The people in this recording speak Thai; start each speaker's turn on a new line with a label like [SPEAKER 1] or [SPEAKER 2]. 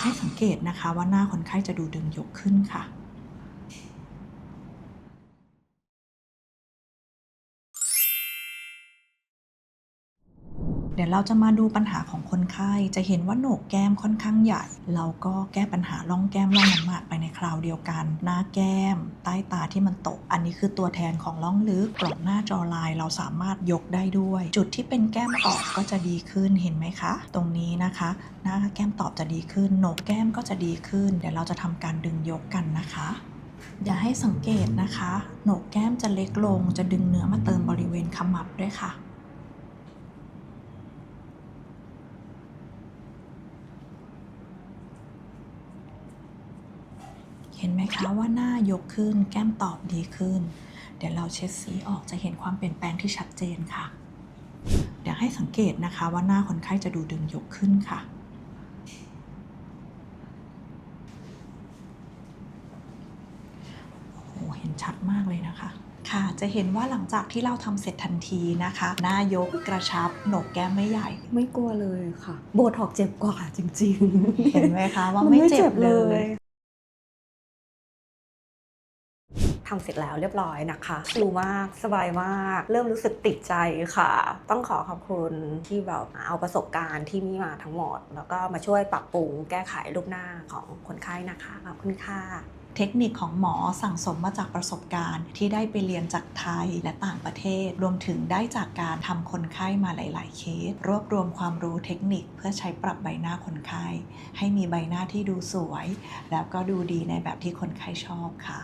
[SPEAKER 1] ให้สังเกตนะคะว่าหน้าคนไข้จะดูดึงยกขึ้นค่ะ ดี๋ยวเราจะมาดูปัญหาของคนไข้ จะเห็นว่าโหนกแก้มค่อนข้างใหญ่ เราก็แก้ปัญหาร่องแก้มร่องน้ำหมากไปในคราวเดียวกัน หน้าแก้ม ใต้ตาที่มันตก อันนี้คือตัวแทนของร่องลึกกรอบหน้าจอลายเราสามารถยกได้ด้วย จุดที่เป็นแก้มตอบก็จะดีขึ้นเห็นไหมคะ ตรงนี้นะคะ หน้าแก้มตอบจะดีขึ้นโหนกแก้มก็จะดีขึ้น เดี๋ยวเราจะทำการดึงยกกันนะคะอย่าให้สังเกตนะคะ โหนกแก้มจะเล็กลง จะดึงเนื้อมาเติมบริเวณขมับด้วยค่ะ เห็นไหมคะว่าหน้ายกขึ้นแก้มตอบดีขึ้น เดี๋ยวเราเช็ดสีออกจะเห็นความเปลี่ยนแปลงที่ชัดเจนค่ะ เดี๋ยวให้สังเกตนะคะว่าหน้าคนไข้จะดูดึงยกขึ้นค่ะโอ้โหเห็นชัดมากเลยนะคะ ค่ะ จะเห็นว่าหลังจากที่เราทำเสร็จทันทีนะคะ หน้ายกกระชับโหนกแก้มไม่ใหญ่
[SPEAKER 2] ไม่กลัวเลยค่ะ โบท็อกซ์เจ็บกว่าจริงๆ
[SPEAKER 1] เห็นไหมคะว่าไม่เจ็บเลย
[SPEAKER 2] ทำเสร็จแล้วเรียบร้อยนะคะชิลมากสบายมาก เริ่มรู้สึกติดใจค่ะ ต้องขอขอบคุณที่แบบเอาประสบการณ์ที่มีมาทั้งหมด แล้วก็มาช่วยปรับปรุงแก้ไขรูปหน้าของคนไข้นะคะขอบคุณค่ะ
[SPEAKER 1] เทคนิคของหมอสั่งสมมาจากประสบการณ์ ที่ได้ไปเรียนจากไทยและต่างประเทศ รวมถึงได้จากการทำคนไข้มาหลาย ๆ เคส รวบรวมความรู้เทคนิคเพื่อใช้ปรับใบหน้าคนไข้ ให้มีใบหน้าที่ดูสวย แล้วก็ดูดีในแบบที่คนไข้ชอบค่ะ